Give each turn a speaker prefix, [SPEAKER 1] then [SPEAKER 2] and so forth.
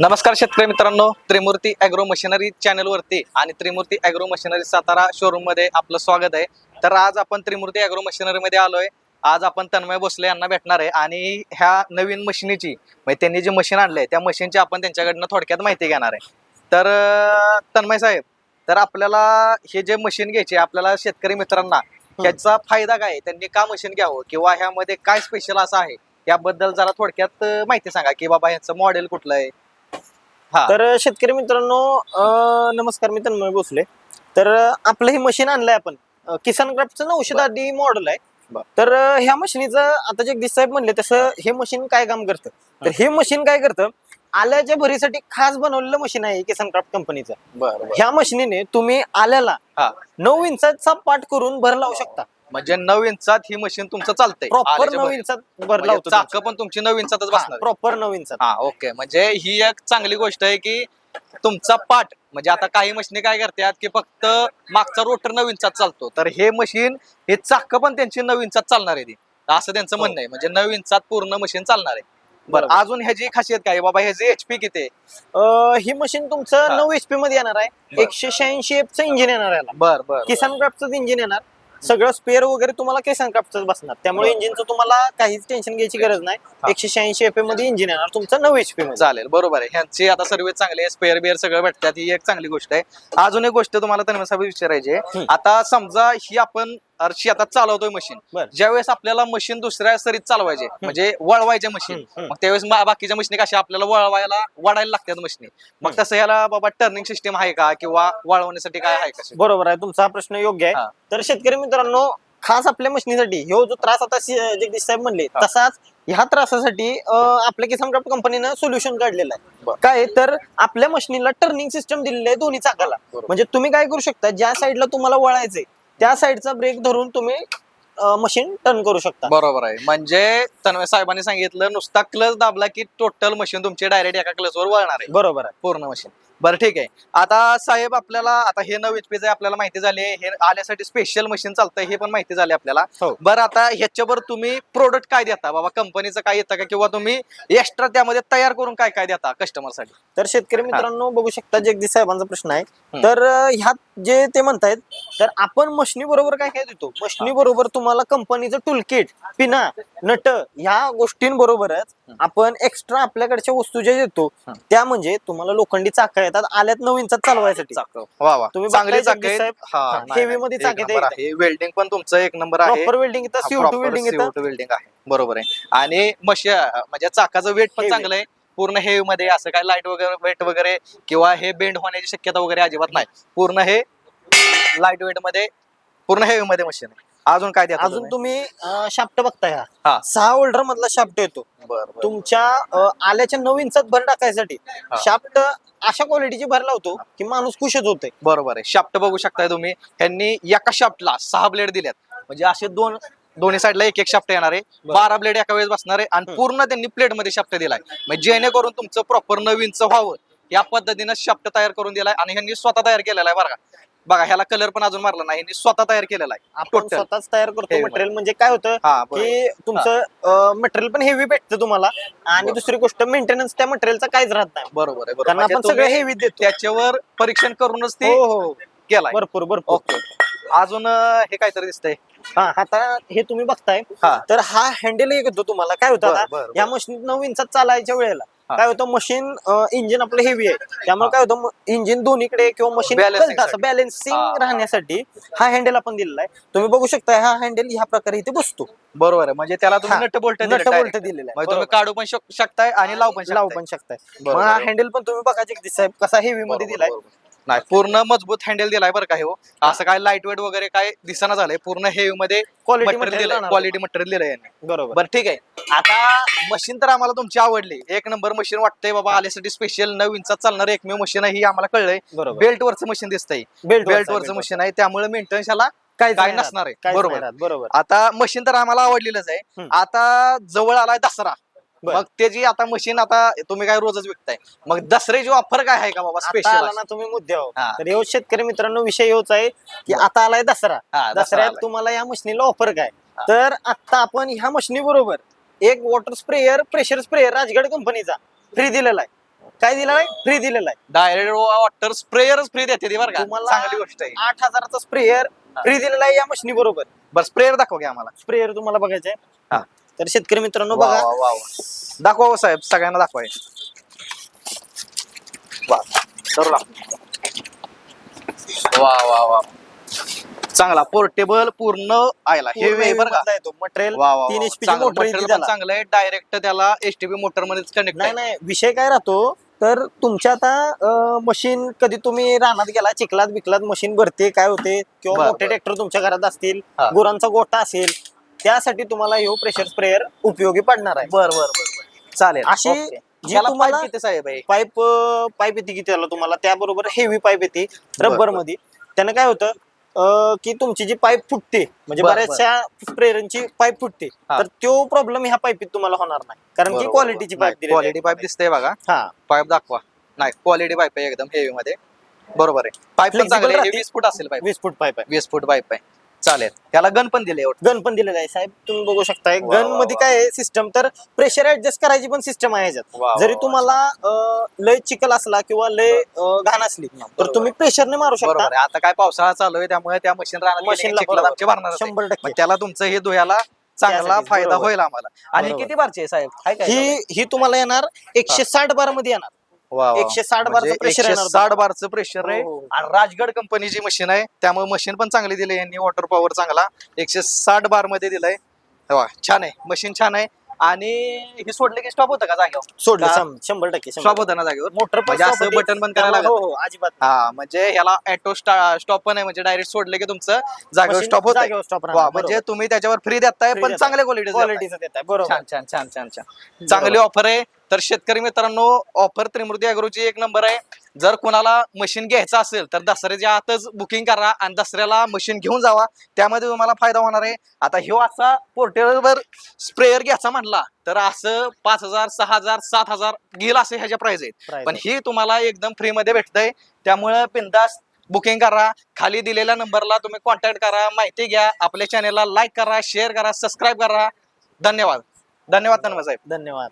[SPEAKER 1] नमस्कार शेतकरी मित्रांनो त्रिमूर्ती अॅग्रो मशिनरी चॅनलवरती आणि त्रिमूर्ती अॅग्रो मशिनरी सातारा शोरूममध्ये आपलं स्वागत आहे. तर आज आपण त्रिमूर्ती अॅग्रो मशिनरी मध्ये आलोय. आज आपण तन्मय भोसले यांना भेटणार आहे आणि ह्या नवीन मशिनीची म्हणजे त्यांनी जी मशीन आणलंय त्या मशीनची आपण त्यांच्याकडनं थोडक्यात माहिती घेणार आहे. तर तन्मय साहेब तर आपल्याला हे जे मशीन घ्यायचे आपल्याला शेतकरी मित्रांना ह्याचा फायदा काय आहे? त्यांनी का मशीन घ्यावं? किंवा ह्यामध्ये काय स्पेशल असं आहे? याबद्दल जरा थोडक्यात माहिती सांगा की बाबा ह्याचं मॉडेल कुठलं आहे?
[SPEAKER 2] तर शेतकरी मित्रांनो नमस्कार मी तन्मय भोसले. तर आपलं हे मशीन आणलंय आपण. किसान क्राफ्टचं
[SPEAKER 1] बर.
[SPEAKER 2] आधी मॉडेल आहे. तर ह्या मशीनीचं आता जगदीश साहेब म्हणले तसं हे मशीन काय काम करतं? तर हे. मशीन काय करतं? आल्याच्या भरीसाठी खास बनवलेलं मशीन आहे किसान क्राफ्ट कंपनीचं. ह्या मशीनीने तुम्ही आल्याला नऊ इंचाचा पाठ करून भर लावू शकता.
[SPEAKER 1] म्हणजे नऊ इंचात ही मशीन तुमचं चालतंय.
[SPEAKER 2] प्रॉपर
[SPEAKER 1] आल्याच्या
[SPEAKER 2] नऊ. इंचात भर
[SPEAKER 1] म्हणजे
[SPEAKER 2] लावतो
[SPEAKER 1] चाकं पण तुमची नऊ इंचातच बसणार
[SPEAKER 2] प्रॉपर नऊ इंचात
[SPEAKER 1] हा ओके म्हणजे ही एक चांगली गोष्ट आहे की तुमचा पाठ म्हणजे आता काही मशीनी काय करतात की फक्त मागचा रोटर नऊ इंचात चालतो. तर हे मशीन हे चाक पण त्यांची नऊ इंचात चालणार आहे ती. असं त्यांचं म्हणणं आहे. म्हणजे नऊ इंचात पूर्ण मशीन चालणार आहे. बरं
[SPEAKER 2] बरोबर.
[SPEAKER 1] अजून ह्याची खासियत काय आहे? बाबा ह्याचे एचपी किती आहे?
[SPEAKER 2] अं, ही मशीन तुमचं
[SPEAKER 1] हा.
[SPEAKER 2] नऊ एचपी मध्ये येणार आहे.
[SPEAKER 1] बर.
[SPEAKER 2] एकशे शहाऐंशी एफचं इंजिन येणार आहे याला.
[SPEAKER 1] बर बर
[SPEAKER 2] किसान क्राफ्टचं इंजिन येणार. सगळं स्पेअर वगैरे तुम्हाला किसान क्राफ्टच बसणार त्यामुळे. इंजिनचं तुम्हाला काहीच टेन्शन घ्यायची गरज. नाही एकशे शहाऐंशी एफमध्ये इंजिन येणार तुमचं नऊ एचपी मध्ये
[SPEAKER 1] चालेल बरोबर आहे ह्यांची आता सर्व्हिस चांगली आहे स्पेअर बिअर सगळं भेटतात ही एक चांगली गोष्ट आहे अजून एक गोष्ट तुम्हाला तन्मय साहेब विचारायची आहे. आता समजा ही आपण अर्शी आता चालवतोय मशीन
[SPEAKER 2] बरं.
[SPEAKER 1] ज्यावेळेस आपल्याला मशीन दुसऱ्या सरीत चालवायचे म्हणजे वळवायचे मशीन
[SPEAKER 2] हम्म, हम्म.
[SPEAKER 1] मग त्यावेळेस बाकीच्या मशीनी कशा आपल्याला वळवायला वडायला लागतात मशीनी मग
[SPEAKER 2] हम्म.
[SPEAKER 1] तसं ह्याला बाबा टर्निंग सिस्टीम आहे का किंवा वळवण्यासाठी काय आहे का
[SPEAKER 2] बरोबर आहे तुमचा हा प्रश्न योग्य
[SPEAKER 1] हा.
[SPEAKER 2] आहे तर शेतकरी मित्रांनो खास आपल्या मशिनीसाठी ह्यो जो त्रास आता जगदीश साहेब म्हणले
[SPEAKER 1] हा.
[SPEAKER 2] तसाच ह्या त्रासासाठी अं, आपल्या किसान क्राफ्ट कंपनीनं सोल्युशन काढलेलं आहे
[SPEAKER 1] बरं.
[SPEAKER 2] काय तर आपल्या मशिनीला टर्निंग सिस्टम दिलेली आहे दोन्ही चाकाला
[SPEAKER 1] बरोबर.
[SPEAKER 2] म्हणजे तुम्ही काय करू शकता ज्या साईडला तुम्हाला वळायचंय त्या साईडचा ब्रेक धरून तुम्ही मशीन टर्न करू शकता.
[SPEAKER 1] बरोबर आहे. म्हणजे तन्मय साहेबांनी सांगितलं नुसता क्लच दाबला की टोटल मशीन तुमची डायरेक्ट एका क्लचवर वळणार आहे.
[SPEAKER 2] बरोबर आहे.
[SPEAKER 1] पूर्ण मशीन. बरं ठीक आहे. आता साहेब आपल्याला आता हे नऊ एचपी आपल्याला माहिती झाली आहे. हे आल्यासाठी स्पेशल मशीन चालतंय हे पण माहिती झाली आपल्याला.
[SPEAKER 2] हो.
[SPEAKER 1] बरं आता ह्याच्यावर तुम्ही प्रोडक्ट काय देता? बाबा कंपनीचं काय येतं का? किंवा तुम्ही एक्स्ट्रा त्यामध्ये तयार करून काय काय देता कस्टमरसाठी
[SPEAKER 2] तर शेतकरी मित्रांनो बघू शकता जगदीश साहेबांचा प्रश्न आहे.
[SPEAKER 1] हम्म.
[SPEAKER 2] तर अं, ह्यात जे ते म्हणतायत तर आपण मशनी बरोबर काय काय देतो? मशनी बरोबर तुम्हाला कंपनीचं टूलकिट पिना नट ह्या गोष्टींबरोबरच आपण एक्स्ट्रा आपल्याकडच्या वस्तू ज्या देतो. त्या म्हणजे तुम्हाला लोखंडी चाका येतात आल्यात नऊ इंचात चालवायसाठी.
[SPEAKER 1] चाक. वा वा.
[SPEAKER 2] तुम्ही
[SPEAKER 1] चांगली चाक? हा,
[SPEAKER 2] हा,
[SPEAKER 1] नाही,
[SPEAKER 2] मध्ये चाक
[SPEAKER 1] वेल्डिंग पण तुमचं एक नंबर आहे.
[SPEAKER 2] प्रॉपर वेल्डिंग येतं सीओ टू वेल्डिंग येतं
[SPEAKER 1] वेल्डिंग आहे. बरोबर आहे. आणि मशी म्हणजे चाकाचं वेट पण. चांगलं आहे. पूर्ण हेवी मध्ये असं काय लाइट वगैरे वेट वगैरे किंवा हे बेंड होण्याची शक्यता वगैरे अजिबात नाही. पूर्ण हे लाइट वेटमध्ये पूर्ण हेवी मध्ये मशीन आहे. अजून काय द्या
[SPEAKER 2] अजून तुम्ही? शाफ्ट बघताय
[SPEAKER 1] हा.
[SPEAKER 2] हा. सहा होल्डर मधला शाफ्ट येतो.
[SPEAKER 1] बरं
[SPEAKER 2] तुमच्या अं, आल्याच्या नऊ इंचात भर टाकायसाठी. शाफ्ट अशा क्वालिटीची भर लावतो की माणूस खुशच होते
[SPEAKER 1] बरोबर आहे. शाफ्ट बघू शकताय तुम्ही. ह्यांनी एका शाफ्टला सहा ब्लेड दिल्यात. म्हणजे असे दोन दोन्ही साईडला एक एक शाफ्ट येणार आहे.
[SPEAKER 2] बरं.
[SPEAKER 1] ब्लेड एका वेळेस बसणार आहे आणि. पूर्ण त्यांनी प्लेटमध्ये शाफ्ट दिलाय. म्हणजे जेणेकरून तुमचं प्रॉपर नवीनचं व्हावं. या पद्धतीनं शाफ्ट तयार करून दिलाय आणि ह्यांनी स्वतः तयार केलेला आहे बरं का. बघा ह्याला कलर पण अजून मारला नाही स्वतः तयार केलेला आहे.
[SPEAKER 2] आपण. स्वतःच तयार करतो मटेरियल म्हणजे काय होतं
[SPEAKER 1] हा बरोबर.
[SPEAKER 2] की तुमचं मटेरियल पण हेवी भेटतं तुम्हाला आणि
[SPEAKER 1] बरोबर.
[SPEAKER 2] दुसरी गोष्ट मेंटेनन्स त्या मटेरियलचा काहीच राहत नाही.
[SPEAKER 1] बरोबर आहे बरोबर.
[SPEAKER 2] कारण
[SPEAKER 1] म्हणजे
[SPEAKER 2] आपण सगळं
[SPEAKER 1] तुम्ही
[SPEAKER 2] हेवी देतो
[SPEAKER 1] त्याच्यावर परीक्षण करूनच ते
[SPEAKER 2] हो हो
[SPEAKER 1] केलाय.
[SPEAKER 2] भरपूर भरपूर.
[SPEAKER 1] ओके. अजून अं, हे काहीतरी दिसतंय.
[SPEAKER 2] हा आता हे तुम्ही बघताय.
[SPEAKER 1] हा.
[SPEAKER 2] तर हा हँडल एक येतो तुम्हाला. काय होतं
[SPEAKER 1] बरं,
[SPEAKER 2] आता
[SPEAKER 1] बरं,
[SPEAKER 2] या मशीन नऊ इंचात चालायच्या वेळेला
[SPEAKER 1] हा.
[SPEAKER 2] काय होतं मशीन इंजिन आपलं हेवी आहे. त्यामुळे. काय होतं इंजिन दोन्हीकडे किंवा मशीन. बॅलन्सिंग राहण्यासाठी हा हँडल आपण दिलेला आहे. तुम्ही बघू शकता हा हँडल ह्या प्रकारे इथे बसतो.
[SPEAKER 1] बरोबर आहे. म्हणजे त्याला तुम्ही. नट बोल्ट
[SPEAKER 2] नट बोल्ट दिलेला आहे.
[SPEAKER 1] म्हणजे तुम्ही. काढू पण शक- शकताय आणि लावू पण
[SPEAKER 2] लावू पण शकताय. मग हा. हँडल पण तुम्ही बघा जगदीश साहेब कसा हेवी मध्ये दिलाय.
[SPEAKER 1] नाही पूर्ण मजबूत हँडल दिलाय बरं का हे हो. असं काय लाइट वेट वगैरे काय दिसना झालंय. पूर्ण हेवी मध्ये
[SPEAKER 2] क्वालिटी
[SPEAKER 1] मटेरियल क्वालिटी मटेरियल दिलंय
[SPEAKER 2] बरोबर.
[SPEAKER 1] बरं ठीक आहे. आता मशीन तर आम्हाला तुमची आवडली. एक नंबर मशीन वाटतंय बाबा आल्यासाठी स्पेशल नऊ इंचात चालणार एकमेव मशीन आहे ही आम्हाला कळलंय.
[SPEAKER 2] बरोबर.
[SPEAKER 1] बेल्ट वरचं मशीन दिसतंय.
[SPEAKER 2] बेल्ट
[SPEAKER 1] बेल्ट वरचं मशीन आहे त्यामुळे मेंटेनन्स ह्याला
[SPEAKER 2] काय
[SPEAKER 1] काय नसणार आहे. बरोबर.
[SPEAKER 2] बरोबर.
[SPEAKER 1] आता मशीन तर आम्हाला आवडलेलंच आहे.
[SPEAKER 2] हम्म.
[SPEAKER 1] आता जवळ आलाय दसरा.
[SPEAKER 2] बरं.
[SPEAKER 1] मग त्याची आता मशीन आता तुम्ही काय रोजच विकताय. मग दसऱ्याची ऑफर काय आहे का बाबा
[SPEAKER 2] आता आला
[SPEAKER 1] स्पेशल
[SPEAKER 2] ना तुम्ही मुद्द्यावर
[SPEAKER 1] हा.
[SPEAKER 2] तर ह्यो शेतकरी मित्रांनो विषय होच आहे की. आता आलाय दसरा. दसऱ्यात. तुम्हाला या मशीनीला ऑफर काय?
[SPEAKER 1] हा.
[SPEAKER 2] तर आता आपण ह्या मशीनी बरोबर एक water sprayer pressure sprayer Rajgad कंपनीचा फ्री दिलेला आहे. काय दिलेलं आहे? फ्री दिलेला आहे.
[SPEAKER 1] डायरेक्ट वॉटर स्प्रेयरच फ्री देते ती बरं का.
[SPEAKER 2] तुम्हाला
[SPEAKER 1] चांगली गोष्ट आहे.
[SPEAKER 2] आठ हजाराचा स्प्रेअर फ्री दिलेला आहे या मशीनी बरोबर.
[SPEAKER 1] बरं स्प्रेयर दाखव घ्या आम्हाला.
[SPEAKER 2] स्प्रेअर तुम्हाला बघायचं
[SPEAKER 1] हा.
[SPEAKER 2] आहे तर शेतकरी मित्रांनो
[SPEAKER 1] वा,
[SPEAKER 2] बघा.
[SPEAKER 1] वा, वा, वा. दाखवा हो साहेब सगळ्यांना दाखवा. वा. धरू लाग. वा वा वा. चांगला पोर्टेबल पूर्ण आयला. हे बरं का?
[SPEAKER 2] मटेरियल
[SPEAKER 1] वा वा,
[SPEAKER 2] तीन एचपी
[SPEAKER 1] चांगलं
[SPEAKER 2] मोटर
[SPEAKER 1] चांगलं आहे. डायरेक्ट त्याला एसटीपी मोटर मध्येच कनेक्ट
[SPEAKER 2] नाही नाही विषय काय राहतो तर तुमच्या आता मशीन कधी तुम्ही रानात गेला चिखलात बिकलात मशीन भरते काय होते किंवा
[SPEAKER 1] बरं,
[SPEAKER 2] मोठे
[SPEAKER 1] बरं.
[SPEAKER 2] ट्रॅक्टर तुमच्या घरात असतील
[SPEAKER 1] हा.
[SPEAKER 2] गुरांचा गोठा असेल त्यासाठी तुम्हाला ह्यो प्रेशर स्प्रेअर उपयोगी पडणार आहे.
[SPEAKER 1] बर बर बर चालेल.
[SPEAKER 2] अशी. जी तुम्हाला-
[SPEAKER 1] किती साहेब आहे
[SPEAKER 2] पाईप पाईप येते की त्याला तुम्हाला त्याबरोबर हेवी पाईप येते रबरमध्ये त्यानं काय होतं की तुमची जी पाईप फुटते म्हणजे
[SPEAKER 1] बरं,
[SPEAKER 2] बऱ्याचशा स्प्रेयरांची पाईप फुटते
[SPEAKER 1] हा.
[SPEAKER 2] तर तो प्रॉब्लेम ह्या पाईपीत तुम्हाला होणार नाही. कारण की क्वालिटीची पाईप
[SPEAKER 1] क्वालिटी पाईप दिसते बघा.
[SPEAKER 2] हा.
[SPEAKER 1] पाईप दाखवा. नाही क्वालिटी पाईप आहे एकदम हेवी मध्ये. बरोबर आहे. पाईप पण
[SPEAKER 2] Flexible
[SPEAKER 1] चांगले आहे. हे
[SPEAKER 2] राहते.
[SPEAKER 1] वीस फूट असेल पाईप.
[SPEAKER 2] वीस फूट पाईप आहे.
[SPEAKER 1] वीस फूट पाईप आहे. चालेल. त्याला गन पण दिले
[SPEAKER 2] गन पण दिलेला आहे. साहेब तुम्ही बघू शकताय
[SPEAKER 1] वा,
[SPEAKER 2] गन
[SPEAKER 1] वा,
[SPEAKER 2] मध्ये. काय आहे सिस्टम तर प्रेशर ऍडजस्ट करायची पण सिस्टम आहे
[SPEAKER 1] वा,
[SPEAKER 2] ह्याच्यात जरी
[SPEAKER 1] वा.
[SPEAKER 2] तुम्हाला अं, लय चिखल असला किंवा लय अं, घाण असली तर
[SPEAKER 1] बरोबर.
[SPEAKER 2] तुम्ही प्रेशरने मारू शकता.
[SPEAKER 1] आहे. आता काय पावसाळा चालू आहे त्यामुळे त्या मशीन भरणार आहे.
[SPEAKER 2] शंभर टक्के.
[SPEAKER 1] त्याला तुमचं हे धुयाला चांगला
[SPEAKER 2] त्यासाठीच,
[SPEAKER 1] फायदा
[SPEAKER 2] बरोबर.
[SPEAKER 1] होईल आम्हाला. आणि
[SPEAKER 2] बरोबर.
[SPEAKER 1] किती बारचे आहे साहेब? काय
[SPEAKER 2] ही ही तुम्हाला येणार एकशे साठ बारमध्ये येणार.
[SPEAKER 1] वा, वा.
[SPEAKER 2] 160 बारचं
[SPEAKER 1] म्हणजे 160
[SPEAKER 2] येणार तुम्हाला.
[SPEAKER 1] बारचं प्रेशर आहे.
[SPEAKER 2] हो, हो.
[SPEAKER 1] आणि राजगड कंपनीची मशीन आहे त्यामुळे मशीन पण चांगली दिली यांनी वॉटर पॉवर चांगला. एकशे साठ बारमध्ये दिलंय. वा, छान आहे. मशीन छान आहे. आणि हे सोडलं की स्टॉप होतं का जागेवर?
[SPEAKER 2] सोडलं
[SPEAKER 1] का?
[SPEAKER 2] शं- शंभर टक्के शंभर
[SPEAKER 1] स्टॉप होतं ना जागेवर?
[SPEAKER 2] मोटर
[SPEAKER 1] म्हणजे असं बटन बंद करायला लागत
[SPEAKER 2] हो हो अजिबात.
[SPEAKER 1] हा म्हणजे याला ऑटो स्टॉप पण आहे. म्हणजे डायरेक्ट सोडले की तुमचं जागेवर
[SPEAKER 2] Machine
[SPEAKER 1] स्टॉप होत
[SPEAKER 2] जागेवर stop राहणार,
[SPEAKER 1] वा म्हणजे
[SPEAKER 2] बरोबर.
[SPEAKER 1] तुम्ही त्याच्यावर फ्री देताय
[SPEAKER 2] Free
[SPEAKER 1] पण
[SPEAKER 2] देताय.
[SPEAKER 1] चांगल्या क्वालिटी
[SPEAKER 2] क्वालिटीचं देत आहे बरोबर.
[SPEAKER 1] छान छान छान छान छान. चांगली ऑफर आहे. तर शेतकरी मित्रांनो ऑफर त्रिमूर्ती अॅग्रोची एक नंबर आहे. जर कोणाला मशीन घ्यायचं असेल तर दसऱ्याच्या आतच बुकिंग करा आणि दसऱ्याला मशीन घेऊन जावा. त्यामध्ये तुम्हाला फायदा होणार आहे. आता ह्यो असा पोर्टेबल स्प्रेअर घ्यायचा म्हणला तर असं पाच हजार सहा हजार सात हजार घेईल असे ह्याच्या प्राइस आहेत. पण ही तुम्हाला एकदम फ्री मध्ये भेटतंय. त्यामुळे बिंदास बुकिंग करा. खाली दिलेल्या नंबरला तुम्ही कॉन्टॅक्ट करा माहिती घ्या. आपल्या चॅनेलला लाईक करा शेअर करा सबस्क्राईब करा. धन्यवाद धन्यवाद साहेब.
[SPEAKER 2] धन्यवाद.